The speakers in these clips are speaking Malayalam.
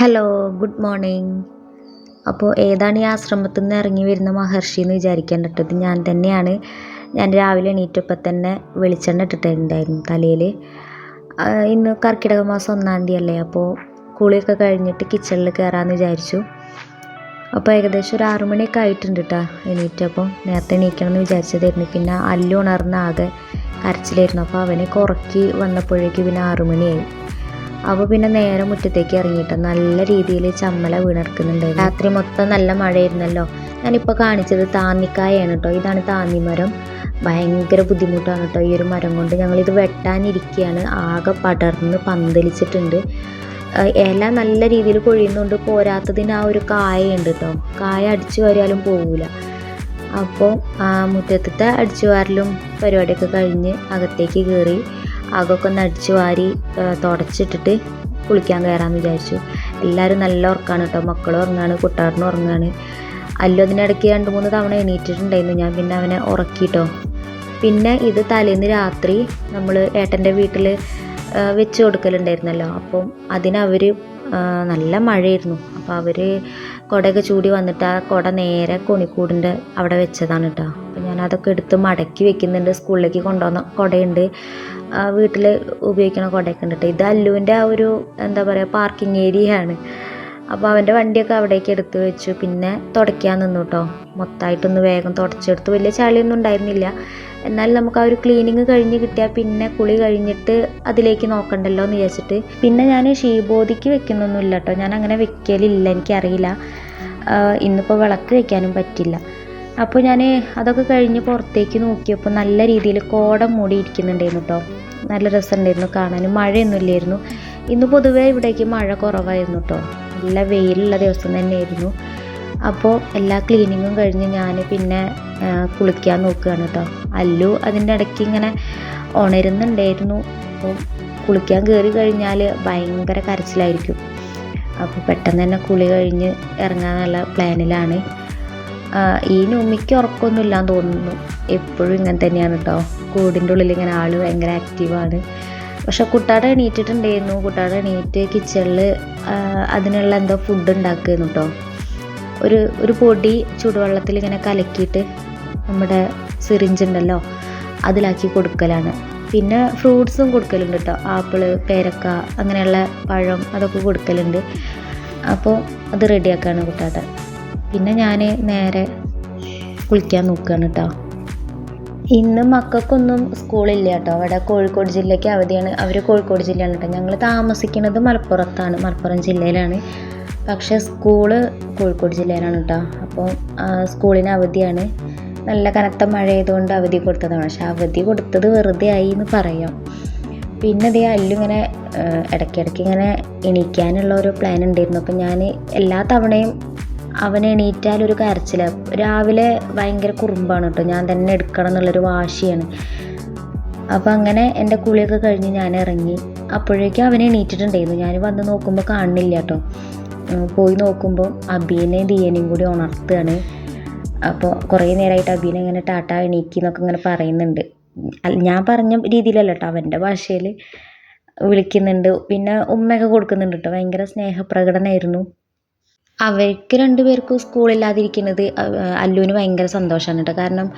ഹലോ ഗുഡ് മോർണിംഗ് അപ്പോൾ ഏതാണ് ഈ ആശ്രമത്തിൽ നിന്ന് ഇറങ്ങി വരുന്ന മഹർഷി എന്ന് വിചാരിക്കാൻ ഇട്ടത് ഞാൻ തന്നെയാണ്. ഞാൻ രാവിലെ എണീറ്റപ്പോൾ തന്നെ വെളിച്ചെണ്ണ ഇട്ടിട്ടുണ്ടായിരുന്നു തലയിൽ ഇന്ന് കർക്കിടക മാസം ഒന്നാം തീയതി അല്ലേ അപ്പോൾ കുളിയൊക്കെ കഴിഞ്ഞിട്ട് കിച്ചണിൽ കയറാമെന്ന് വിചാരിച്ചു. അപ്പോൾ ഏകദേശം ഒരു ആറു മണിയൊക്കെ ആയിട്ടുണ്ട് കേട്ടോ എണീറ്റപ്പം. നേരത്തെ എണീക്കണം എന്ന് വിചാരിച്ചതായിരുന്നു. പിന്നെ അല്ലു ഉണർന്ന ആകെ കരച്ചിലായിരുന്നു. അപ്പോൾ അവനെ കുറക്കി വന്നപ്പോഴേക്ക് പിന്നെ ആറു മണിയായി. അപ്പോൾ പിന്നെ നേരെ മുറ്റത്തേക്ക് ഇറങ്ങിയിട്ട് നല്ല രീതിയിൽ ചമ്മല വീണർക്കുന്നുണ്ട് രാത്രി മൊത്തം നല്ല മഴയായിരുന്നല്ലോ. ഞാനിപ്പോൾ കാണിച്ചത് താന്നിക്കായാണ് കേട്ടോ ഇതാണ് താന്നിമരം. ഭയങ്കര ബുദ്ധിമുട്ടാണ് കേട്ടോ ഈ ഒരു മരം കൊണ്ട്. ഞങ്ങളിത് വെട്ടാനിരിക്കുകയാണ് ആകെ പടർന്ന് പന്തലിച്ചിട്ടുണ്ട്. ഇല നല്ല രീതിയിൽ കൊഴിയുന്നുണ്ട്. പോരാത്തതിന് ആ ഒരു കായുണ്ട് കേട്ടോ കായ അടിച്ചു വാരിയാലും പോവില്ല അപ്പോൾ ആ മുറ്റത്തത്തെ അടിച്ചു വാരലും പരിപാടിയൊക്കെ കഴിഞ്ഞ് അകത്തേക്ക് കയറി അകമൊക്കെ ഒന്ന് അടിച്ചു വാരി തുടച്ചിട്ടിട്ട് കുളിക്കാൻ കയറാമെന്ന് വിചാരിച്ചു. എല്ലാവരും നല്ല ഉറക്കാണ് കേട്ടോ മക്കളും ഉറങ്ങാണ് കുട്ടാറിനും ഉറങ്ങാണ്. അല്ലു അതിനിടയ്ക്ക് രണ്ട് മൂന്ന് തവണ എണീറ്റിട്ടുണ്ടായിരുന്നു. ഞാൻ പിന്നെ അവനെ ഉറക്കിട്ടോ പിന്നെ ഇത് തലേന്ന് രാത്രി നമ്മൾ ഏട്ടന്റെ വീട്ടിൽ വെച്ച് കൊടുക്കലുണ്ടായിരുന്നല്ലോ. അപ്പം അതിനവർ നല്ല മഴയായിരുന്നു. അപ്പോൾ അവർ കുടയൊക്കെ ചൂടി വന്നിട്ട് ആ കുട നേരെ കോണിക്കൂടിന്റെ അവിടെ വെച്ചതാണ് കേട്ടോ അപ്പോൾ ഞാൻ അതൊക്കെ എടുത്ത് മടക്കി വെക്കുന്നുണ്ട്. സ്കൂളിലേക്ക് കൊണ്ടുവന്ന കുടയുണ്ട്. വീട്ടിൽ ഉപയോഗിക്കണ കുടയൊക്കെ ഉണ്ട് കേട്ടോ ഇത് അല്ലുവിന്റെ ആ ഒരു എന്താ പറയുക പാർക്കിംഗ് ഏരിയ ആണ്. അപ്പോൾ അവന്റെ വണ്ടിയൊക്കെ അവിടേക്ക് എടുത്ത് വെച്ചു. പിന്നെ തുടയ്ക്കാൻ നിന്നു കേട്ടോ മൊത്തമായിട്ടൊന്ന് വേഗം തുടച്ചെടുത്ത്. വലിയ ചളിയൊന്നും ഉണ്ടായിരുന്നില്ല. എന്നാൽ നമുക്ക് ആ ഒരു ക്ലീനിങ് കഴിഞ്ഞ് കിട്ടിയാൽ പിന്നെ കുളി കഴിഞ്ഞിട്ട് അതിലേക്ക് നോക്കണ്ടല്ലോ എന്ന് വിചാരിച്ചിട്ട്. പിന്നെ ഞാൻ ഷീബോധിക്ക് വെക്കുന്നൊന്നുമില്ല കേട്ടോ ഞാൻ അങ്ങനെ വെക്കലില്ല എനിക്കറിയില്ല. ഇന്നിപ്പോൾ വിളക്ക് വെക്കാനും പറ്റില്ല. അപ്പോൾ ഞാൻ അതൊക്കെ കഴിഞ്ഞ് പുറത്തേക്ക് നോക്കിയപ്പോൾ നല്ല രീതിയിൽ കോടം മൂടി ഇരിക്കുന്നുണ്ടായിരുന്നു കേട്ടോ നല്ല രസമുണ്ടായിരുന്നു കാണാനും മഴയൊന്നും ഇല്ലായിരുന്നു. ഇന്ന് പൊതുവേ ഇവിടേക്ക് മഴ കുറവായിരുന്നു കേട്ടോ നല്ല വെയിലുള്ള ദിവസം തന്നെയായിരുന്നു. അപ്പോൾ എല്ലാ ക്ലീനിങ്ങും കഴിഞ്ഞ് ഞാൻ പിന്നെ കുളിക്കാൻ നോക്കുകയാണ് കേട്ടോ അല്ലു അതിന്റെ ഇടയ്ക്ക് ഇങ്ങനെ ഉണരുന്നുണ്ടായിരുന്നു. അപ്പോൾ കുളിക്കാൻ കയറി കഴിഞ്ഞാൽ ഭയങ്കര കരച്ചിലായിരിക്കും. അപ്പോൾ പെട്ടെന്ന് തന്നെ കുളി കഴിഞ്ഞ് ഇറങ്ങാനുള്ള പ്ലാനിലാണ് ഈ നോമിക്ക് ഉറക്കമൊന്നും ഇല്ലാന്ന് തോന്നുന്നു. എപ്പോഴും ഇങ്ങനെ തന്നെയാണ് കേട്ടോ കൂടിന്റെ ഉള്ളിൽ ഇങ്ങനെ ആൾ ഭയങ്കര ആക്റ്റീവാണ് പക്ഷെ കുട്ടാടെ എണീറ്റിട്ടുണ്ടായിരുന്നു. കുട്ടാടെ എണീറ്റ് കിച്ചണിൽ അതിനുള്ള എന്തോ ഫുഡ് ഉണ്ടാക്കുന്നു കേട്ടോ ഒരു ഒരു പൊടി ചൂടുവെള്ളത്തിൽ ഇങ്ങനെ കലക്കിയിട്ട് നമ്മുടെ സിറിഞ്ച് ഉണ്ടല്ലോ അതിലാക്കി കൊടുക്കലാണ്. പിന്നെ ഫ്രൂട്ട്സും കൊടുക്കലുണ്ട് കേട്ടോ ആപ്പിൾ പേരക്ക അങ്ങനെയുള്ള പഴം അതൊക്കെ കൊടുക്കലുണ്ട്. അപ്പോൾ അത് റെഡിയാക്കാണ് കുട്ടാട്ടൻ പിന്നെ ഞാൻ നേരെ കുളിക്കാൻ നോക്കുകയാണ് കേട്ടോ ഇന്ന് മക്കൾക്കൊന്നും സ്കൂളില്ല കേട്ടോ അവിടെ കോഴിക്കോട് ജില്ലയ്ക്ക് അവധിയാണ്. അവർ കോഴിക്കോട് ജില്ലയാണ് കേട്ടോ ഞങ്ങൾ താമസിക്കുന്നത് മലപ്പുറത്താണ്. മലപ്പുറം ജില്ലയിലാണ്. പക്ഷേ സ്കൂൾ കോഴിക്കോട് ജില്ലയിലാണ് കേട്ടോ അപ്പോൾ സ്കൂളിന് അവധിയാണ്. നല്ല കനത്ത മഴ ആയതുകൊണ്ട് അവധി കൊടുത്തതാണ്. പക്ഷെ അവധി കൊടുത്തത് വെറുതെ ആയി എന്ന് പറയാം. പിന്നെ അതേ അല്ലിങ്ങനെ ഇടയ്ക്കിടയ്ക്ക് ഇങ്ങനെ എണീക്കാനുള്ള ഒരു പ്ലാൻ ഉണ്ടായിരുന്നു അപ്പം ഞാൻ എല്ലാ തവണയും അവൻ എണീറ്റാൽ ഒരു കരച്ചില. രാവിലെ ഭയങ്കര കുറുമ്പാണ് കേട്ടോ ഞാൻ തന്നെ എടുക്കണം എന്നുള്ളൊരു വാശിയാണ്. അപ്പോൾ അങ്ങനെ എന്റെ കുളിയൊക്കെ കഴിഞ്ഞ് ഞാൻ ഇറങ്ങി. അപ്പോഴേക്കും അവനെ എണീറ്റിട്ടുണ്ടായിരുന്നു. ഞാൻ വന്ന് നോക്കുമ്പോൾ കാണുന്നില്ല കേട്ടോ പോയി നോക്കുമ്പോൾ അബീനെ ദിയനെയും കൂടി ഉണർത്തുകയാണ്. അപ്പോൾ കുറേ നേരമായിട്ട് അബീനെ ഇങ്ങനെ ടാറ്റ എണീക്കി എന്നൊക്കെ ഇങ്ങനെ പറയുന്നുണ്ട്. ഞാൻ പറഞ്ഞ രീതിയിലല്ല കേട്ടോ അവന്റെ ഭാഷയിൽ വിളിക്കുന്നുണ്ട്. പിന്നെ ഉമ്മയൊക്കെ കൊടുക്കുന്നുണ്ട് കേട്ടോ ഭയങ്കര സ്നേഹപ്രകടനമായിരുന്നു അവർക്ക് രണ്ടുപേർക്കും സ്കൂളില്ലാതിരിക്കുന്നത് അല്ലുവിന് ഭയങ്കര സന്തോഷമാണ് കേട്ടോ. കാരണം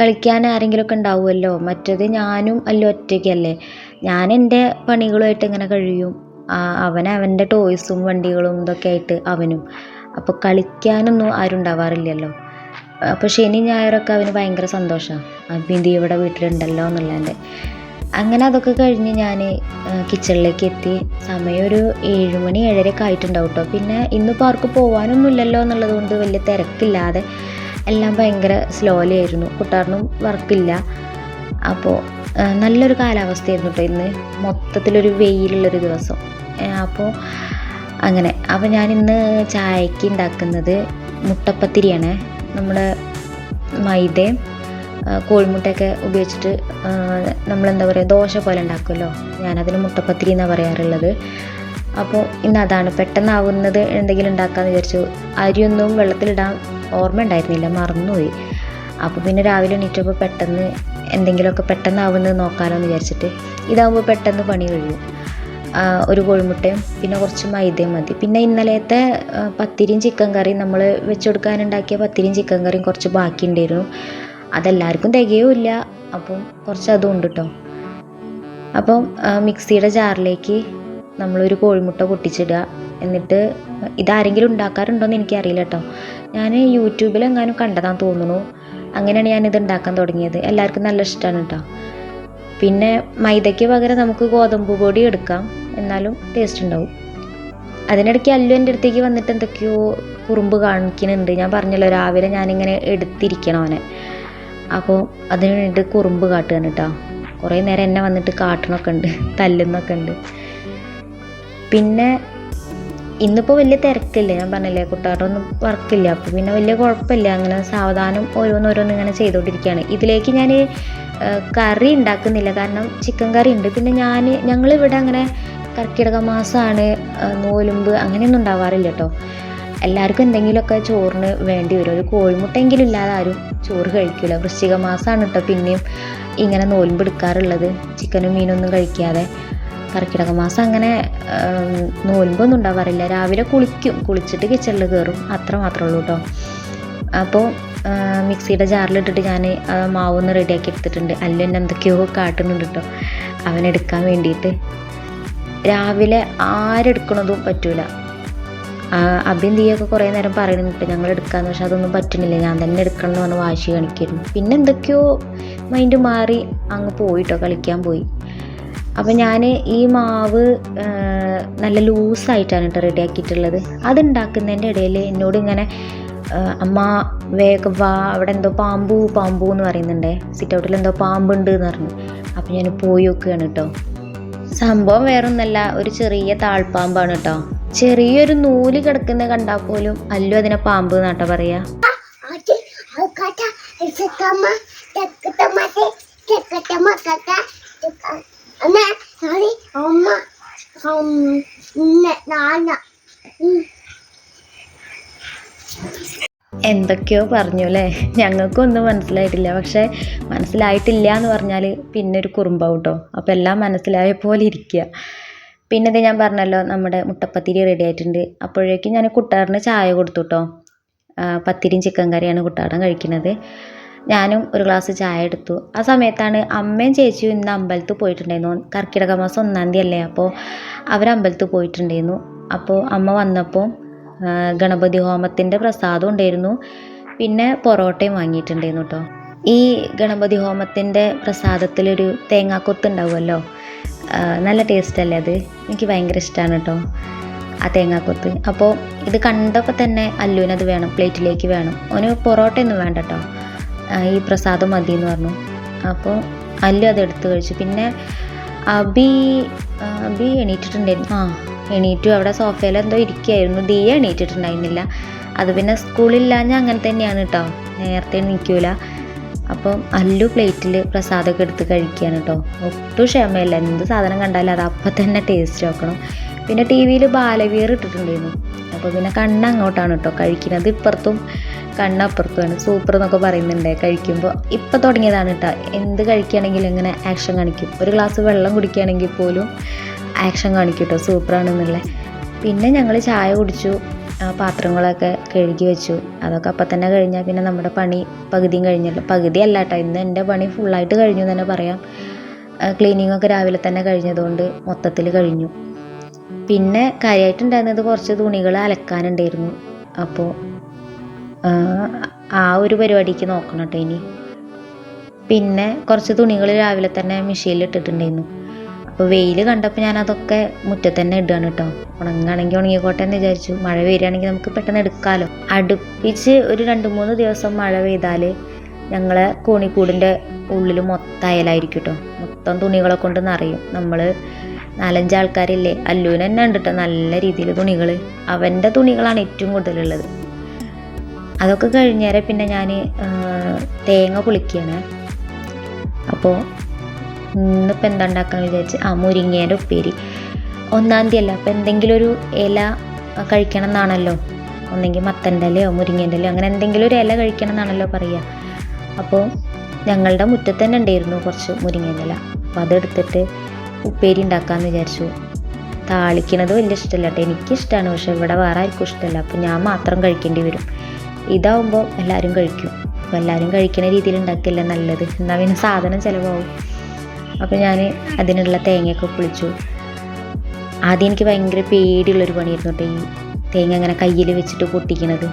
കളിക്കാൻ ആരെങ്കിലുമൊക്കെ ഉണ്ടാവുമല്ലോ? മറ്റേത് ഞാനും അല്ലു ഒറ്റയ്ക്കല്ലേ? ഞാൻ എന്റെ പണികളുമായിട്ട് ഇങ്ങനെ കഴിയും. അവൻ അവന്റെ ടോയ്സും വണ്ടികളും ഇതൊക്കെ ആയിട്ട് അവനും. അപ്പോൾ കളിക്കാനൊന്നും ആരും ഉണ്ടാവാറില്ലല്ലോ. അപ്പോൾ ശനി ഞായറൊക്കെ അവന് ഭയങ്കര സന്തോഷമാണ്. ബിന്ദി ഇവിടെ വീട്ടിലുണ്ടല്ലോ എന്നുള്ളതിന്റെ. അങ്ങനെ അതൊക്കെ കഴിഞ്ഞ് ഞാൻ കിച്ചണിലേക്ക് എത്തി. സമയം ഒരു ഏഴുമണി ഏഴരയൊക്കെ ആയിട്ടുണ്ടാവും കേട്ടോ പിന്നെ ഇന്നിപ്പോൾ ആർക്ക് പോകാനൊന്നും ഇല്ലല്ലോ എന്നുള്ളത് കൊണ്ട് വലിയ തിരക്കില്ലാതെ എല്ലാം ഭയങ്കര സ്ലോലി ആയിരുന്നു. കുട്ടാറിനും വർക്കില്ല അപ്പോൾ നല്ലൊരു കാലാവസ്ഥയായിരുന്നു കേട്ടോ ഇന്ന്. മൊത്തത്തിലൊരു വെയിലുള്ളൊരു ദിവസം. അപ്പോൾ അങ്ങനെ. അപ്പോൾ ഞാൻ ഇന്ന് ചായക്ക് ഉണ്ടാക്കുന്നത് മുട്ടപ്പത്തിരിയാണ്. നമ്മുടെ മൈദയും കോഴിമുട്ടയൊക്കെ ഉപയോഗിച്ചിട്ട് നമ്മളെന്താ പറയുക ദോശ പോലെ ഉണ്ടാക്കുമല്ലോ. ഞാനതിന് മുട്ടപ്പത്തിരി എന്നാണ് പറയാറുള്ളത്. അപ്പോൾ ഇന്ന് അതാണ്. പെട്ടെന്നാവുന്നത് എന്തെങ്കിലും ഉണ്ടാക്കാമെന്ന് വിചാരിച്ചു. അരിയൊന്നും വെള്ളത്തിലിടാൻ ഓർമ്മ ഉണ്ടായിരുന്നില്ല. മറന്നുപോയി. അപ്പോൾ പിന്നെ രാവിലെ എണീറ്റപ്പോൾ പെട്ടെന്ന് എന്തെങ്കിലുമൊക്കെ പെട്ടെന്നാവുന്നത് നോക്കാമല്ലോ എന്ന് വിചാരിച്ചിട്ട് ഇതാകുമ്പോൾ പെട്ടെന്ന് പണി കഴിയും. ഒരു കോഴിമുട്ടയും പിന്നെ കുറച്ച് മൈദയും മതി. പിന്നെ ഇന്നലത്തെ പത്തിരിയും ചിക്കൻ കറിയും നമ്മൾ വെച്ചുകൊടുക്കാനുണ്ടാക്കിയ പത്തിരിയും ചിക്കൻ കറിയും കുറച്ച് ബാക്കി ഉണ്ടായിരുന്നു അതെല്ലാവർക്കും തികയുമില്ല. അപ്പം കുറച്ച് അതും ഉണ്ട് കേട്ടോ അപ്പം മിക്സിയുടെ ജാറിലേക്ക് നമ്മളൊരു കോഴിമുട്ട പൊട്ടിച്ചിടുക. എന്നിട്ട് ഇതാരെങ്കിലും ഉണ്ടാക്കാറുണ്ടോ എന്ന് എനിക്കറിയില്ല കേട്ടോ ഞാൻ യൂട്യൂബിൽ എങ്ങാനും കണ്ടതാന്ന് തോന്നുന്നു. അങ്ങനെയാണ് ഞാനിത് ഉണ്ടാക്കാൻ തുടങ്ങിയത്. എല്ലാവർക്കും നല്ല ഇഷ്ടമാണ് കേട്ടോ പിന്നെ മൈദയ്ക്ക് പകരം നമുക്ക് ഗോതമ്പ് പൊടി എടുക്കാം. എന്നാലും ടേസ്റ്റ് ഉണ്ടാവും. അതിനിടയ്ക്ക് അല്ലു എന്റെ അടുത്തേക്ക് വന്നിട്ട് എന്തൊക്കെയോ കുറുമ്പ് കാണിക്കുന്നുണ്ട്. ഞാൻ പറഞ്ഞല്ലോ രാവിലെ ഞാനിങ്ങനെ എടുത്തിരിക്കണം അവനെ. അപ്പോൾ അതിന് വേണ്ടിയിട്ട് കുറുമ്പ് കാട്ടുകയാണ് കേട്ടോ. കുറേ നേരം എന്നെ വന്നിട്ട് കാട്ടണമൊക്കെ ഉണ്ട് തല്ലുന്നൊക്കെ ഉണ്ട്. പിന്നെ ഇന്നിപ്പോൾ വലിയ തിരക്കില്ല ഞാൻ പറഞ്ഞില്ലേ ഒന്നും വർക്കില്ല. അപ്പോൾ പിന്നെ വലിയ കുഴപ്പമില്ല അങ്ങനെ സാവധാനം ഓരോന്നോരോന്ന് ഇങ്ങനെ ചെയ്തുകൊണ്ടിരിക്കുകയാണ്. ഇതിലേക്ക് ഞാൻ കറി ഉണ്ടാക്കുന്നില്ല. കാരണം ചിക്കൻ കറി ഉണ്ട്. പിന്നെ ഞാൻ ഞങ്ങളിവിടെ അങ്ങനെ കർക്കിടക മാസമാണ് നോലുമ്പ് അങ്ങനെയൊന്നും ഉണ്ടാവാറില്ല കേട്ടോ. എല്ലാവർക്കും എന്തെങ്കിലുമൊക്കെ ചോറിന് വേണ്ടി വരും. ഒരു കോഴിമുട്ടെങ്കിലും ഇല്ലാതെ ആരും ചോറ് കഴിക്കില്ല വൃശ്ചിക മാസമാണ് കേട്ടോ പിന്നെയും ഇങ്ങനെ നോലുമ്പ് എടുക്കാറുള്ളത്. ചിക്കനും മീനൊന്നും കഴിക്കാതെ. കർക്കിടക മാസം അങ്ങനെ നോൽമ്പൊന്നും ഉണ്ടാവാറില്ല. രാവിലെ കുളിക്കും. കുളിച്ചിട്ട് കിച്ചണിൽ കയറും. അത്ര മാത്രമേ ഉള്ളൂ കേട്ടോ. അപ്പോൾ മിക്സിയുടെ ജാറിലിട്ടിട്ട് ഞാൻ മാവൊന്ന് റെഡിയാക്കി എടുത്തിട്ടുണ്ട്. അല്ല എന്നെ എന്തൊക്കെയോ കാട്ടുന്നുണ്ട് കേട്ടോ. അവനെടുക്കാൻ വേണ്ടിയിട്ട്. രാവിലെ ആരെടുക്കണതും പറ്റൂല. അഭ്യം തീയൊക്കെ കുറേ നേരം പറയുന്നുണ്ട് ഞങ്ങൾ എടുക്കാമെന്ന് പക്ഷെ അതൊന്നും പറ്റണില്ല ഞാൻ തന്നെ എടുക്കണം എന്ന് പറഞ്ഞ് വാശി കാണിക്കായിരുന്നു. പിന്നെ എന്തൊക്കെയോ മൈൻഡ് മാറി അങ്ങ് പോയിട്ടോ കളിക്കാൻ പോയി. അപ്പം ഞാൻ ഈ മാവ് നല്ല ലൂസായിട്ടാണ് കേട്ടോ റെഡിയാക്കിയിട്ടുള്ളത് അതുണ്ടാക്കുന്നതിന്റെ ഇടയിൽ എന്നോട് ഇങ്ങനെ അമ്മ വേഗം വാ അവിടെ എന്തോ പാമ്പു പാമ്പു എന്ന് പറയുന്നുണ്ടേ. സിറ്റ് ഔട്ടിൽ എന്തോ പാമ്പുണ്ട് എന്ന് പറഞ്ഞു. അപ്പം ഞാൻ പോയി നോക്കുകയാണ് കേട്ടോ. സംഭവം വേറൊന്നല്ല ഒരു ചെറിയ താഴ്പാമ്പാണ് കേട്ടോ. ചെറിയൊരു നൂൽ കിടക്കുന്ന കണ്ടാ പോലും അല്ലു അതിനെ പാമ്പ് നാട്ട പറയാ. എന്തൊക്കെയോ പറഞ്ഞു അല്ലേ ഞങ്ങൾക്കൊന്നും മനസ്സിലായിട്ടില്ല. പക്ഷേ മനസ്സിലായിട്ടില്ല എന്ന് പറഞ്ഞാൽ പിന്നെ ഒരു കുറുമ്പാവും കേട്ടോ അപ്പോൾ എല്ലാം മനസ്സിലായ പോലെ ഇരിക്കുക പിന്നെ ഇത് ഞാൻ പറഞ്ഞല്ലോ നമ്മുടെ മുട്ടപ്പത്തിരി റെഡി ആയിട്ടുണ്ട്. അപ്പോഴേക്കും ഞാൻ കുട്ടാറിന് ചായ കൊടുത്തു കേട്ടോ പത്തിരിയും ചിക്കൻ കറിയാണ് കുട്ടാടൻ കഴിക്കുന്നത്. ഞാനും ഒരു ഗ്ലാസ് ചായ എടുത്തു. ആ സമയത്താണ് അമ്മയും ചേച്ചിയും ഇന്ന് അമ്പലത്തിൽ പോയിട്ടുണ്ടായിരുന്നു. കർക്കിടക മാസം ഒന്നാം തീയതി അല്ലേ? അപ്പോൾ അവർ അമ്പലത്ത് പോയിട്ടുണ്ടായിരുന്നു. അപ്പോൾ അമ്മ വന്നപ്പോൾ ഗണപതി ഹോമത്തിന്റെ പ്രസാദം ഉണ്ടായിരുന്നു. പിന്നെ പൊറോട്ടയും വാങ്ങിയിട്ടുണ്ടായിരുന്നു കേട്ടോ ഈ ഗണപതി ഹോമത്തിന്റെ പ്രസാദത്തിലൊരു തേങ്ങാക്കൊത്ത് ഉണ്ടാവുമല്ലോ? നല്ല ടേസ്റ്റ് അല്ലേ അത്? എനിക്ക് ഭയങ്കര ഇഷ്ടമാണ് കേട്ടോ ആ തേങ്ങാക്കൊത്ത്. അപ്പോൾ ഇത് കണ്ടപ്പോൾ തന്നെ അല്ലുവിനത് വേണം പ്ലേറ്റിലേക്ക് വേണം. ഓന് പൊറോട്ടയൊന്നും വേണ്ട കേട്ടോ ഈ പ്രസാദം മതി എന്ന് പറഞ്ഞു. അപ്പോൾ അല്ലു അത് എടുത്ത് കഴിച്ചു. പിന്നെ അബി അബി എണീറ്റിട്ടുണ്ടായിരുന്നു. ആ എണീറ്റു. അവിടെ സോഫയിൽ എന്തോ ഇരിക്കുകയായിരുന്നു ദിയ എണീറ്റിട്ടുണ്ടായിരുന്നില്ല. അത് പിന്നെ സ്കൂളില്ലാഞ്ഞ അങ്ങനെ തന്നെയാണ് കേട്ടോ നേരത്തെ എണീക്കൂല. അപ്പം അല്ലു പ്ലേറ്റിൽ പ്രസാദമൊക്കെ എടുത്ത് കഴിക്കുകയാണ് കേട്ടോ ഒട്ടും ക്ഷമയില്ല. എന്ത് സാധനം കണ്ടാലും അത് അപ്പം തന്നെ ടേസ്റ്റ് നോക്കണം. പിന്നെ ടി വിയിൽ ബാലവീർ ഇട്ടിട്ടുണ്ടായിരുന്നു. അപ്പോൾ പിന്നെ കണ്ണ് അങ്ങോട്ടാണ് കേട്ടോ കഴിക്കുന്നത്. ഇപ്പുറത്തും കണ്ണപ്പുറത്തുമാണ് സൂപ്പർ എന്നൊക്കെ പറയുന്നുണ്ട്. കഴിക്കുമ്പോൾ ഇപ്പം തുടങ്ങിയതാണ് കേട്ടോ എന്ത് കഴിക്കുകയാണെങ്കിലും ഇങ്ങനെ ആക്ഷൻ കാണിക്കും. ഒരു ഗ്ലാസ് വെള്ളം കുടിക്കുകയാണെങ്കിൽ പോലും ആക്ഷൻ കാണിക്കും കേട്ടോ സൂപ്പറാണെന്നുള്ളത് പിന്നെ ഞങ്ങൾ ചായ കുടിച്ചു. പാത്രങ്ങളൊക്കെ കഴുകി വെച്ചു. അതൊക്കെ അപ്പം തന്നെ കഴിഞ്ഞാൽ പിന്നെ നമ്മുടെ പണി പകുതിയും കഴിഞ്ഞല്ലോ. പകുതി അല്ല കേട്ടോ ഇന്ന് എന്റെ പണി ഫുള്ളായിട്ട് കഴിഞ്ഞു എന്ന് തന്നെ പറയാം. ക്ലീനിങ് ഒക്കെ രാവിലെ തന്നെ കഴിഞ്ഞതുകൊണ്ട് മൊത്തത്തിൽ കഴിഞ്ഞു. പിന്നെ കാര്യമായിട്ടുണ്ടായിരുന്നത് കുറച്ച് തുണികൾ അലക്കാനുണ്ടായിരുന്നു. അപ്പോൾ ആ ഒരു പരിപാടിക്ക് നോക്കണം കേട്ടോ ഇനി. പിന്നെ കുറച്ച് തുണികൾ രാവിലെ തന്നെ മെഷീനിൽ ഇട്ടിട്ടുണ്ടായിരുന്നു. അപ്പോൾ വെയിൽ കണ്ടപ്പോൾ ഞാൻ അതൊക്കെ മുറ്റത്ത് തന്നെ ഇടുകയാണ് കേട്ടോ. ഉണങ്ങുകയാണെങ്കിൽ ഉണങ്ങിക്കോട്ടെ എന്ന് വിചാരിച്ചു. മഴ വരികയാണെങ്കിൽ നമുക്ക് പെട്ടെന്ന് എടുക്കാമല്ലോ അടുപ്പിച്ച് ഒരു രണ്ട് മൂന്ന് ദിവസം മഴ പെയ്താൽ ഞങ്ങളെ കോണിക്കൂടിന്റെ ഉള്ളിൽ മൊത്തം അയലായിരിക്കും കേട്ടോ. മൊത്തം തുണികളെ കൊണ്ട് നിറയും. നമ്മൾ നാലഞ്ച് ആൾക്കാരില്ലേ? അല്ലൂന് തന്നെ ഉണ്ട് കേട്ടോ നല്ല രീതിയിൽ തുണികൾ അവന്റെ തുണികളാണ് ഏറ്റവും കൂടുതലുള്ളത്. അതൊക്കെ കഴിഞ്ഞേരെ പിന്നെ ഞാൻ തേങ്ങ പൊളിക്കുകയാണ് അപ്പോൾ ഇന്നിപ്പോൾ എന്താ ഉണ്ടാക്കാന്ന് വിചാരിച്ച് ആ മുരിങ്ങേന്റെ ഉപ്പേരി. ഒന്നാം തീയതി അല്ല അപ്പോൾ എന്തെങ്കിലും ഒരു ഇല കഴിക്കണം എന്നാണല്ലോ ഒന്നെങ്കിൽ മത്തന്റെ ഇലയോ മുരിങ്ങേന്റെ ഇലയോ അങ്ങനെ എന്തെങ്കിലും ഒരു ഇല കഴിക്കണം എന്നാണല്ലോ പറയുക. അപ്പോൾ ഞങ്ങളുടെ മുറ്റത്ത് തന്നെ ഉണ്ടായിരുന്നു കുറച്ച് മുരിങ്ങേന്റെ ഇല. അപ്പോൾ അതെടുത്തിട്ട് ഉപ്പേരി ഉണ്ടാക്കാമെന്ന് വിചാരിച്ചു. താളിക്കണത് വലിയ ഇഷ്ടമല്ല കേട്ടോ. എനിക്കിഷ്ടമാണ് പക്ഷേ ഇവിടെ വേറെ ആർക്കും ഇഷ്ടമല്ല. അപ്പോൾ ഞാൻ മാത്രം കഴിക്കേണ്ടി വരും. ഇതാവുമ്പോൾ എല്ലാവരും കഴിക്കും. അപ്പോൾ എല്ലാവരും കഴിക്കുന്ന രീതിയിൽ ഉണ്ടാക്കില്ല നല്ലത്. എന്നാൽ പിന്നെ സാധനം ചിലവാകും അപ്പോൾ ഞാൻ അതിനുള്ള തേങ്ങയൊക്കെ പൊളിച്ചു. ആദ്യം എനിക്ക് ഭയങ്കര പേടിയുള്ളൊരു പണിയായിരുന്നു കേട്ടോ ഈ തേങ്ങ അങ്ങനെ കയ്യിൽ വെച്ചിട്ട് പൊട്ടിക്കണത്.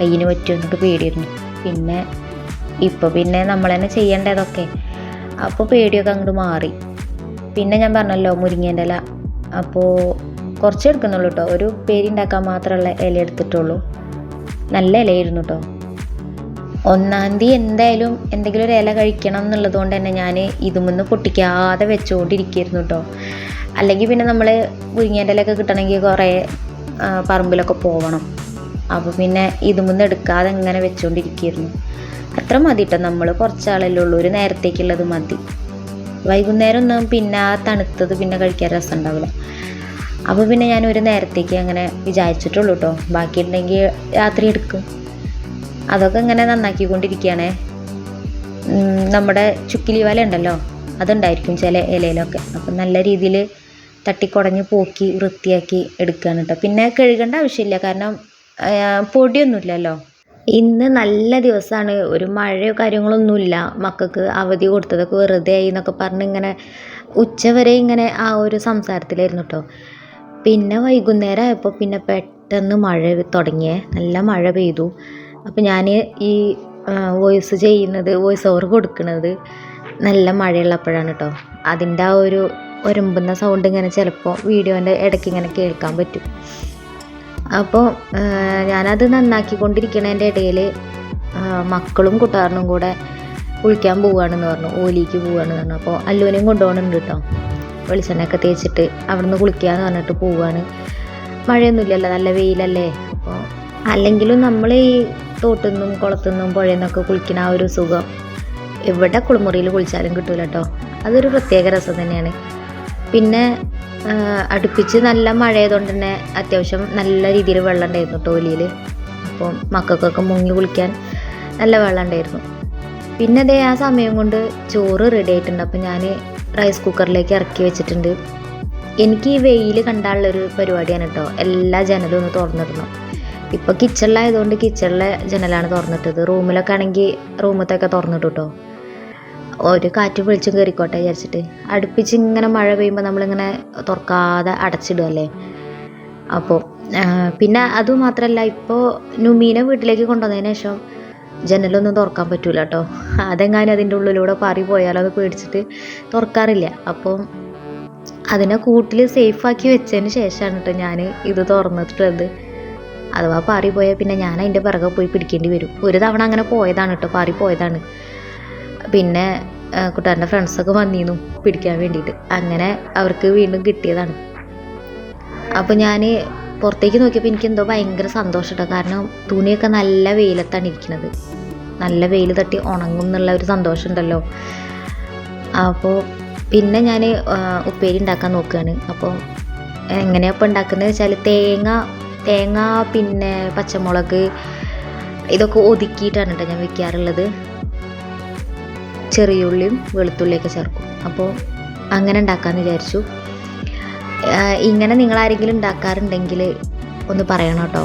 കയ്യിന് പറ്റുമെന്നൊക്കെ പേടിയായിരുന്നു. പിന്നെ ഇപ്പോൾ പിന്നെ നമ്മൾ തന്നെ ചെയ്യേണ്ടതൊക്കെ അപ്പോൾ പേടിയൊക്കെ അങ്ങോട്ട് മാറി. പിന്നെ ഞാൻ പറഞ്ഞല്ലോ മുരിങ്ങേന്റെ ഇല. അപ്പോൾ കുറച്ച് എടുക്കുന്നുള്ളൂ കേട്ടോ. ഒരു പേരി ഉണ്ടാക്കാൻ മാത്രമുള്ള ഇല എടുത്തിട്ടുള്ളൂ. നല്ല ഇലയായിരുന്നു കേട്ടോ. ഒന്നാം തീയതി എന്തായാലും എന്തെങ്കിലും ഒരു ഇല കഴിക്കണം എന്നുള്ളത് കൊണ്ട് തന്നെ ഞാൻ ഇതുമെന്ന് പൊട്ടിക്കാതെ വെച്ചുകൊണ്ടിരിക്കുകയായിരുന്നു കേട്ടോ അല്ലെങ്കിൽ പിന്നെ നമ്മൾ മുരിങ്ങേന്റെ ഇലയൊക്കെ കിട്ടണമെങ്കിൽ കുറേ പറമ്പിലൊക്കെ പോകണം അപ്പോൾ പിന്നെ ഇതുമെന്ന് എടുക്കാതെ ഇങ്ങനെ വെച്ചുകൊണ്ടിരിക്കുകയായിരുന്നു അത്ര മതി കേട്ടോ നമ്മൾ കുറച്ചാളല്ലേ ഉള്ളൂ. ഒരു നേരത്തേക്കുള്ളത് മതി. വൈകുന്നേരം ഒന്നും പിന്നെ ആ തണുത്തത് പിന്നെ കഴിക്കാൻ രസം ഉണ്ടാവില്ല അപ്പോൾ പിന്നെ ഞാൻ ഒരു നേരത്തേക്ക് അങ്ങനെ വിചാരിച്ചിട്ടുള്ളൂ കേട്ടോ ബാക്കിയുണ്ടെങ്കിൽ രാത്രി എടുക്കും. അതൊക്കെ ഇങ്ങനെ നന്നാക്കിക്കൊണ്ടിരിക്കുകയാണ്. നമ്മുടെ ചുക്കിലി വല ഉണ്ടല്ലോ അതുണ്ടായിരിക്കും ചില ഇലയിലൊക്കെ. അപ്പം നല്ല രീതിയിൽ തട്ടിക്കുടഞ്ഞ് പോക്കി വൃത്തിയാക്കി എടുക്കുകയാണ് കേട്ടോ പിന്നെ കഴുകേണ്ട ആവശ്യമില്ല കാരണം പൊടിയൊന്നുമില്ലല്ലോ. ഇന്ന് നല്ല ദിവസമാണ് ഒരു മഴയോ കാര്യങ്ങളൊന്നുമില്ല. മക്കൾക്ക് അവധി കൊടുത്തതൊക്കെ വെറുതെ ആയി എന്നൊക്കെ പറഞ്ഞ് ഇങ്ങനെ ഉച്ചവരെ ഇങ്ങനെ ആ ഒരു സംസാരത്തിലായിരുന്നു കേട്ടോ പിന്നെ വൈകുന്നേരം ആയപ്പോൾ പിന്നെ പെട്ടെന്ന് മഴ തുടങ്ങിയേ. നല്ല മഴ പെയ്തു. അപ്പോൾ ഞാൻ ഈ വോയിസ് ചെയ്യുന്നത് വോയിസ് ഓവർ കൊടുക്കുന്നത് നല്ല മഴയുള്ളപ്പോഴാണ് കേട്ടോ അതിന്റെ ആ ഒരു ഒരുമ്പുന്ന സൗണ്ട് ഇങ്ങനെ ചിലപ്പോൾ വീഡിയോന്റെ ഇടയ്ക്ക് ഇങ്ങനെ കേൾക്കാൻ പറ്റും. അപ്പോൾ ഞാനത് നന്നാക്കിക്കൊണ്ടിരിക്കണതിന്റെ ഇടയിൽ മക്കളും കൂട്ടുകാരനും കൂടെ കുളിക്കാൻ പോവുകയാണെന്ന് പറഞ്ഞു. ഓലിക്ക് പോവുകയാണെന്ന് പറഞ്ഞു. അപ്പോൾ അല്ലുവിനെയും കൊണ്ടുപോകണുണ്ട് കേട്ടോ വെളിച്ചെണ്ണയൊക്കെ തേച്ചിട്ട് അവിടുന്ന് കുളിക്കാന്ന് പറഞ്ഞിട്ട് പോവുകയാണ് മഴയൊന്നുമില്ലല്ലോ നല്ല വെയിലല്ലേ? അപ്പോൾ അല്ലെങ്കിലും നമ്മൾ ഈ തോട്ടിൽ കുളത്തുനിന്നും പുഴയെന്നൊക്കെ കുളിക്കുന്ന ആ ഒരു സുഖം. എവിടെ കുളിമുറിയിൽ കുളിച്ചാലും കിട്ടൂല കേട്ടോ അതൊരു പ്രത്യേക രസം തന്നെയാണ്. പിന്നെ അടുപ്പിച്ച് നല്ല മഴയതുകൊണ്ട് തന്നെ അത്യാവശ്യം നല്ല രീതിയിൽ വെള്ളം ഉണ്ടായിരുന്നു ടോലിയിൽ അപ്പം മക്കൾക്കൊക്കെ മുങ്ങി കുളിക്കാൻ നല്ല വെള്ളം ഉണ്ടായിരുന്നു. പിന്നെ അതേ ആ സമയം കൊണ്ട് ചോറ് റെഡി ആയിട്ടുണ്ട്. അപ്പം ഞാൻ റൈസ് കുക്കറിലേക്ക് ഇറക്കി വെച്ചിട്ടുണ്ട്. എനിക്ക് ഈ വെയിൽ കണ്ടാലുള്ളൊരു പരിപാടിയാണ് കേട്ടോ എല്ലാ ജനലും ഒന്ന് തുറന്നിടണം. ഇപ്പോൾ കിച്ചണിലായതുകൊണ്ട് കിച്ചണിലെ ജനലാണ് തുറന്നിട്ടത്. റൂമിലൊക്കെ ആണെങ്കിൽ റൂമത്തൊക്കെ തുറന്നിട്ടു കേട്ടോ ഒരു കാറ്റ് വിളിച്ചും കയറിക്കോട്ടെ വിചാരിച്ചിട്ട്. അടുപ്പിച്ച് ഇങ്ങനെ മഴ പെയ്യുമ്പോൾ നമ്മളിങ്ങനെ തുറക്കാതെ അടച്ചിടുമല്ലേ അപ്പോൾ പിന്നെ അതുമാത്രമല്ല ഇപ്പോൾ നുമീനെ വീട്ടിലേക്ക് കൊണ്ടുവന്നതിന് ശേഷം ജനലൊന്നും തുറക്കാൻ പറ്റൂല കേട്ടോ അതെങ്ങാനും അതിന്റെ ഉള്ളിലൂടെ പാറി പോയാലോ അത് പേടിച്ചിട്ട് തുറക്കാറില്ല. അപ്പോൾ അതിനെ കൂട്ടിൽ സേഫാക്കി വെച്ചതിന് ശേഷമാണ് കേട്ടോ ഞാൻ ഇത് തുറന്നിട്ടുള്ളത്. അഥവാ പാറി പോയാൽ പിന്നെ ഞാൻ അതിന്റെ പിറകെ പോയി പിടിക്കേണ്ടി വരും. ഒരു തവണ അങ്ങനെ പോയതാണ് കേട്ടോ പാറി പോയതാണ് പിന്നെ കുട്ടാരന്റെ ഫ്രണ്ട്സൊക്കെ വന്നിരുന്നു പിടിക്കാൻ വേണ്ടിയിട്ട്. അങ്ങനെ അവർക്ക് വീണ്ടും കിട്ടിയതാണ്. അപ്പോൾ ഞാൻ പുറത്തേക്ക് നോക്കിയപ്പോൾ എനിക്ക് എന്തോ ഭയങ്കര സന്തോഷം കേട്ടോ. കാരണം തുണിയൊക്കെ നല്ല വെയിലത്താണ് ഇരിക്കുന്നത്. നല്ല വെയിൽ തട്ടി ഉണങ്ങും എന്നുള്ള ഒരു സന്തോഷം ഉണ്ടല്ലോ. അപ്പോൾ പിന്നെ ഞാൻ ഉപ്പേരി ഉണ്ടാക്കാൻ നോക്കുകയാണ്. അപ്പോൾ എങ്ങനെയാണ് ഇപ്പോൾ ഉണ്ടാക്കുന്നത് വെച്ചാൽ തേങ്ങ തേങ്ങ പിന്നെ പച്ചമുളക് ഇതൊക്കെ ഒതുക്കിയിട്ടാണ് കേട്ടോ ഞാൻ വെക്കാറുള്ളത്. ചെറിയുള്ളിയും വെളുത്തുള്ളിയൊക്കെ ചേർക്കും. അപ്പോൾ അങ്ങനെ ഉണ്ടാക്കാമെന്ന് വിചാരിച്ചു. ഇങ്ങനെ നിങ്ങൾ ആരെങ്കിലും ഉണ്ടാക്കാറുണ്ടെങ്കിൽ ഒന്ന് പറയണം കേട്ടോ.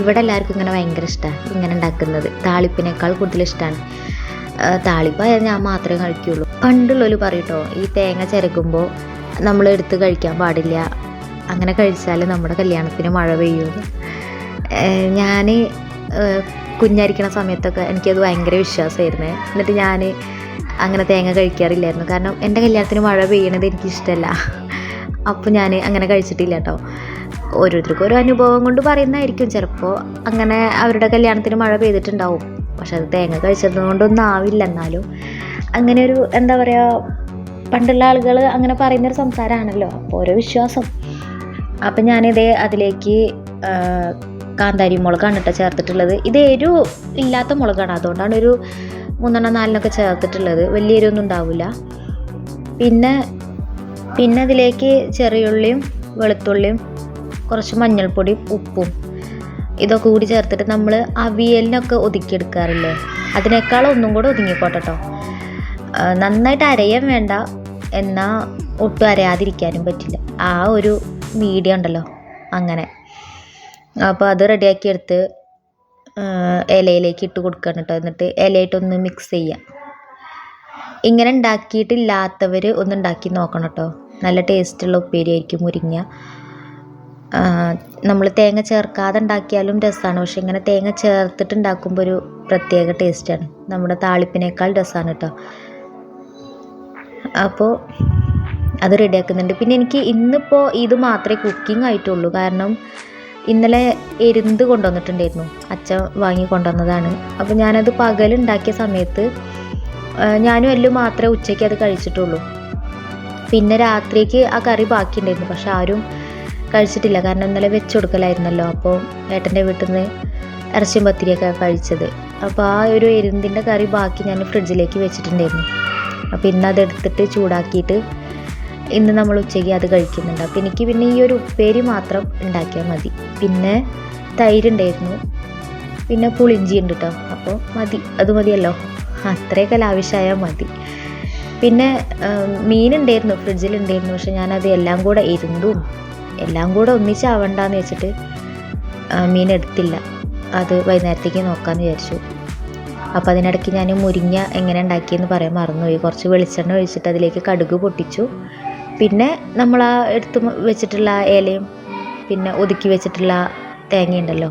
ഇവിടെ എല്ലാവർക്കും ഇങ്ങനെ ഭയങ്കര ഇഷ്ടമാണ് ഇങ്ങനെ ഉണ്ടാക്കുന്നത്. താളിപ്പിനേക്കാൾ കൂടുതൽ ഇഷ്ടമാണ് താളിപ്പായാൽ ഞാൻ മാത്രമേ കഴിക്കുകയുള്ളൂ പണ്ടുള്ളൊരു പറയട്ടോ ഈ തേങ്ങ ചിരക്കുമ്പോൾ നമ്മൾ എടുത്ത് കഴിക്കാൻ പാടില്ല. അങ്ങനെ കഴിച്ചാൽ നമ്മുടെ കല്യാണത്തിന് മഴ പെയ്യൂ. ഞാൻ കുഞ്ഞായിരിക്കണ സമയത്തൊക്കെ എനിക്കത് ഭയങ്കര വിശ്വാസമായിരുന്നു. എന്നിട്ട് ഞാൻ അങ്ങനെ തേങ്ങ കഴിക്കാറില്ലായിരുന്നു. കാരണം എന്റെ കല്യാണത്തിന് മഴ പെയ്യണത് എനിക്കിഷ്ടമല്ല. അപ്പോൾ ഞാൻ അങ്ങനെ കഴിച്ചിട്ടില്ല കേട്ടോ. ഓരോരുത്തർക്കും ഓരോ അനുഭവം കൊണ്ട് പറയുന്നതായിരിക്കും. ചിലപ്പോൾ അങ്ങനെ അവരുടെ കല്യാണത്തിന് മഴ പെയ്തിട്ടുണ്ടാവും. പക്ഷെ അത് തേങ്ങ കഴിച്ചത് കൊണ്ടൊന്നും ആവില്ല എന്നാലും. അങ്ങനെ ഒരു എന്താ പറയുക പണ്ടുള്ള ആളുകൾ അങ്ങനെ പറയുന്നൊരു സംസാരമാണല്ലോ. അപ്പോൾ ഓരോ വിശ്വാസം. അപ്പം ഞാനിതേ അതിലേക്ക് കാന്താരി മുളകാണ് കേട്ടോ ചേർത്തിട്ടുള്ളത്. ഇത് ഒരു ഇല്ലാത്ത മുളകാണ്. അതുകൊണ്ടാണ് ഒരു മൂന്നെണ്ണം നാലിനൊക്കെ ചേർത്തിട്ടുള്ളത്. വലിയ ഉണ്ടാവില്ല പിന്നെ പിന്നെ അതിലേക്ക് ചെറിയുള്ളിയും വെളുത്തുള്ളിയും കുറച്ച് മഞ്ഞൾപ്പൊടിയും ഉപ്പും ഇതൊക്കെ കൂടി ചേർത്തിട്ട് നമ്മൾ അവിയലിനൊക്കെ ഒതുക്കിയെടുക്കാറില്ലേ? അതിനേക്കാൾ ഒന്നും കൂടെ ഒതുങ്ങിക്കോട്ടെ കേട്ടോ നന്നായിട്ട് അരയാൻ വേണ്ട എന്നാൽ ഒട്ടും അരയാതിരിക്കാനും പറ്റില്ല. ആ ഒരു മീഡിയം ഉണ്ടല്ലോ അങ്ങനെ. അപ്പോൾ അത് റെഡിയാക്കി എടുത്ത് ഇലയിലേക്ക് ഇട്ട് കൊടുക്കണം കേട്ടോ എന്നിട്ട് ഇലയിട്ടൊന്ന് മിക്സ് ചെയ്യാം. ഇങ്ങനെ ഉണ്ടാക്കിയിട്ടില്ലാത്തവർ ഒന്ന് ഉണ്ടാക്കി നോക്കണം കേട്ടോ നല്ല ടേസ്റ്റുള്ള ഉപ്പേരി ആയിരിക്കും മുരിങ്ങ നമ്മൾ തേങ്ങ ചേർക്കാതെ ഉണ്ടാക്കിയാലും രസമാണ് പക്ഷെ ഇങ്ങനെ തേങ്ങ ചേർത്തിട്ട് ഉണ്ടാക്കുമ്പോൾ ഒരു പ്രത്യേക ടേസ്റ്റാണ് നമ്മുടെ താളിപ്പിനേക്കാൾ രസമാണ് കേട്ടോ അപ്പോൾ അത് റെഡിയാക്കുന്നുണ്ട്. പിന്നെ എനിക്ക് ഇന്നിപ്പോൾ ഇത് മാത്രമേ കുക്കിംഗ് ആയിട്ടുള്ളൂ. കാരണം ഇന്നലെ എരുന്ത് കൊണ്ടുവന്നിട്ടുണ്ടായിരുന്നു. അച്ഛൻ വാങ്ങി കൊണ്ടുവന്നതാണ്. അപ്പോൾ ഞാനത് പകലുണ്ടാക്കിയ സമയത്ത് ഞാനും എല്ലാം മാത്രമേ ഉച്ചയ്ക്ക് അത് കഴിച്ചിട്ടുള്ളൂ. പിന്നെ രാത്രിക്ക് ആ കറി ബാക്കിയുണ്ടായിരുന്നു. പക്ഷെ ആരും കഴിച്ചിട്ടില്ല. കാരണം ഇന്നലെ വെച്ച് കൊടുക്കലായിരുന്നല്ലോ അപ്പോൾ ഏട്ടന്റെ വീട്ടിൽ നിന്ന് ഇറച്ചിയും പത്തിരിയൊക്കെ കഴിച്ചത്. അപ്പോൾ ആ ഒരു എരുന്തിന്റെ കറി ബാക്കി ഞാൻ ഫ്രിഡ്ജിലേക്ക് വെച്ചിട്ടുണ്ടായിരുന്നു. അപ്പോൾ ഇന്ന് അതെടുത്തിട്ട് ചൂടാക്കിയിട്ട് ഇന്ന് നമ്മൾ ഉച്ചയ്ക്ക് അത് കഴിക്കുന്നുണ്ട്. അപ്പോൾ എനിക്ക് പിന്നെ ഈ ഒരു ഉപ്പേരി മാത്രം ഉണ്ടാക്കിയാൽ മതി. പിന്നെ തൈര് ഉണ്ടായിരുന്നു. പിന്നെ പുളിഞ്ചി ഉണ്ട് കേട്ടോ അപ്പോൾ മതി. അത് മതിയല്ലോ. അത്രയൊക്കെ ലാവിഷായാൽ മതി. പിന്നെ മീനുണ്ടായിരുന്നു ഫ്രിഡ്ജിലുണ്ടായിരുന്നു പക്ഷെ ഞാനത് എല്ലാം കൂടെ ഇരുന്നും എല്ലാം കൂടെ ഒന്നിച്ചാവണ്ടെന്ന് വെച്ചിട്ട് മീൻ എടുത്തില്ല. അത് വൈകുന്നേരത്തേക്ക് നോക്കാമെന്ന് വിചാരിച്ചു. അപ്പോൾ അതിനിടയ്ക്ക് ഞാൻ മുരിങ്ങ എങ്ങനെ ഉണ്ടാക്കിയെന്ന് പറയാൻ മറന്നുപോയി. കുറച്ച് വെളിച്ചെണ്ണ ഒഴിച്ചിട്ട് അതിലേക്ക് കടുക് പൊട്ടിച്ചു. പിന്നെ നമ്മൾ ആ എടുത്ത് വെച്ചിട്ടുള്ള ഇലയും പിന്നെ ഒതുക്കി വെച്ചിട്ടുള്ള തേങ്ങയുണ്ടല്ലോ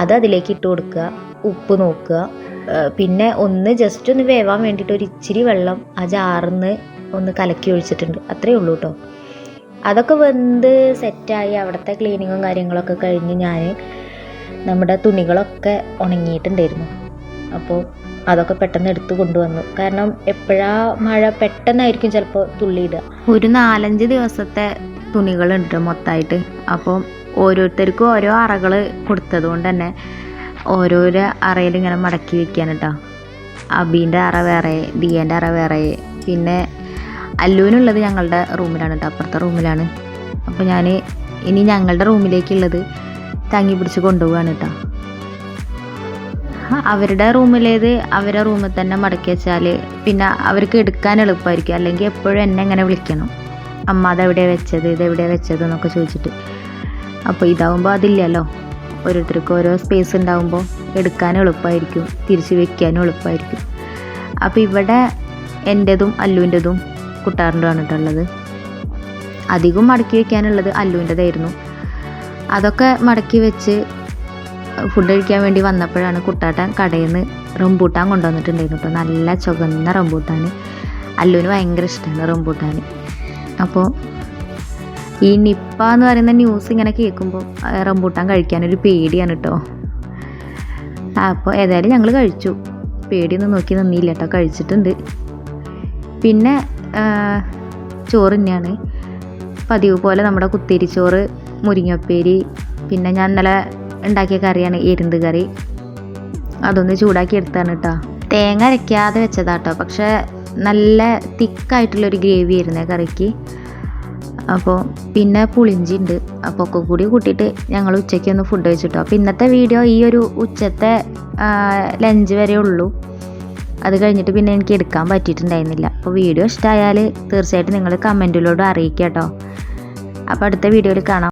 അത് അതിലേക്ക് ഇട്ട് കൊടുക്കുക ഉപ്പ് നോക്കുക. പിന്നെ ഒന്ന് ജസ്റ്റ് ഒന്ന് വേവാൻ വേണ്ടിയിട്ട് ഒരു ഇച്ചിരി വെള്ളം ആ ജാറിന്ന് ഒന്ന് കലക്കി ഒഴിച്ചിട്ടുണ്ട്. അത്രയേ ഉള്ളൂ കേട്ടോ അതൊക്കെ വെന്ത് സെറ്റായി അവിടുത്തെ ക്ലീനിങ്ങും കാര്യങ്ങളൊക്കെ കഴിഞ്ഞ് ഞാൻ നമ്മുടെ തുണികളൊക്കെ ഉണങ്ങിയിട്ടുണ്ടായിരുന്നു. അപ്പോൾ അതൊക്കെ പെട്ടെന്ന് എടുത്ത് കൊണ്ടുവന്നു. കാരണം എപ്പോഴാ മഴ പെട്ടെന്നായിരിക്കും ചിലപ്പോൾ തുള്ളിയിടുക ഒരു നാലഞ്ച് ദിവസത്തെ തുണികളുണ്ട് മൊത്തമായിട്ട് അപ്പം ഓരോരുത്തർക്കും ഓരോ അറകൾ കൊടുത്തത് കൊണ്ട് തന്നെ ഓരോരോ അറയിൽ ഇങ്ങനെ മടക്കി വെക്കാൻ കേട്ടോ അബീന്റെ അറ വേറെ ദിയേന്റെ അറ വേറെ. പിന്നെ അല്ലുവിനുള്ളത് ഞങ്ങളുടെ റൂമിലാണ് കേട്ടോ അപ്പുറത്തെ റൂമിലാണ്. അപ്പോൾ ഞാൻ ഇനി ഞങ്ങളുടെ റൂമിലേക്കുള്ളത് തങ്ങി പിടിച്ച് കൊണ്ടുപോവാണ് കേട്ടോ അവരുടെ റൂമിലേത് അവരുടെ റൂമിൽ തന്നെ മടക്കി വെച്ചാൽ പിന്നെ അവർക്ക് എടുക്കാൻ എളുപ്പമായിരിക്കും. അല്ലെങ്കിൽ എപ്പോഴും എന്നെ ഇങ്ങനെ വിളിക്കണം? അമ്മ അതെവിടെ വെച്ചത്? ഇതെവിടെ വെച്ചത്? എന്നൊക്കെ ചോദിച്ചിട്ട്. അപ്പോൾ ഇതാവുമ്പോൾ അതില്ലല്ലോ. ഓരോരുത്തർക്ക് ഓരോ സ്പേസ് ഉണ്ടാവുമ്പോൾ എടുക്കാൻ എളുപ്പമായിരിക്കും. തിരിച്ച് വെക്കാനും എളുപ്പമായിരിക്കും. അപ്പോൾ ഇവിടെ എന്റെതും അല്ലുവിന്റെതും കുട്ടാറിന്റെ വന്നിട്ടുള്ളത്. അധികം മടക്കി വെക്കാനുള്ളത് അല്ലുവിന്റെതായിരുന്നു. അതൊക്കെ മടക്കി വെച്ച് ഫുഡ് കഴിക്കാൻ വേണ്ടി വന്നപ്പോഴാണ് കുട്ടാട്ടൻ കടയിൽ നിന്ന് റംബൂട്ടാൻ കൊണ്ടുവന്നിട്ടുണ്ടായിരുന്നു. കേട്ടോ നല്ല ചുവന്ന റംബൂട്ടാൻ അല്ലുവിന് ഭയങ്കര ഇഷ്ടമാണ് റംബൂട്ടാൻ അപ്പോൾ ഈ നിപ്പ എന്ന് പറയുന്ന ന്യൂസ് ഇങ്ങനെ കേൾക്കുമ്പോൾ റംബൂട്ടാൻ കഴിക്കാനൊരു പേടിയാണ് കേട്ടോ അപ്പോൾ ഏതായാലും ഞങ്ങൾ കഴിച്ചു. പേടിയൊന്നും നോക്കി നിന്നില്ല കേട്ടോ കഴിച്ചിട്ടുണ്ട്. പിന്നെ ചോറ് തന്നെയാണ്. പതിവ് പോലെ നമ്മുടെ കുത്തിരിച്ചോറ് മുരിങ്ങപ്പേരി പിന്നെ ഞാൻ ഇന്നലെ ഉണ്ടാക്കിയ കറിയാണ് എരുന്ത് കറി. അതൊന്ന് ചൂടാക്കി എടുത്താണ് കേട്ടോ തേങ്ങ അരയ്ക്കാതെ വെച്ചതാട്ടോ. പക്ഷേ നല്ല തിക്കായിട്ടുള്ളൊരു ഗ്രേവി ആയിരുന്നു കറിക്ക്. അപ്പോൾ പിന്നെ പുളിഞ്ചി ഉണ്ട്. അപ്പോൾ ഒക്കെ കൂടി കൂട്ടിയിട്ട് ഞങ്ങൾ ഉച്ചയ്ക്ക് ഒന്ന് ഫുഡ് കഴിച്ചിട്ടോ. അപ്പോൾ ഇന്നത്തെ വീഡിയോ ഈ ഒരു ഉച്ചത്തെ ലഞ്ച് വരെ ഉള്ളൂ. അത് കഴിഞ്ഞിട്ട് പിന്നെ എനിക്ക് എടുക്കാൻ പറ്റിയിട്ടുണ്ടായിരുന്നില്ല. അപ്പോൾ വീഡിയോ ഇഷ്ടമായാൽ തീർച്ചയായിട്ടും നിങ്ങൾ കമന്റിലൂടെ അറിയിക്കാം കേട്ടോ അപ്പോൾ അടുത്ത വീഡിയോയിൽ കാണാം.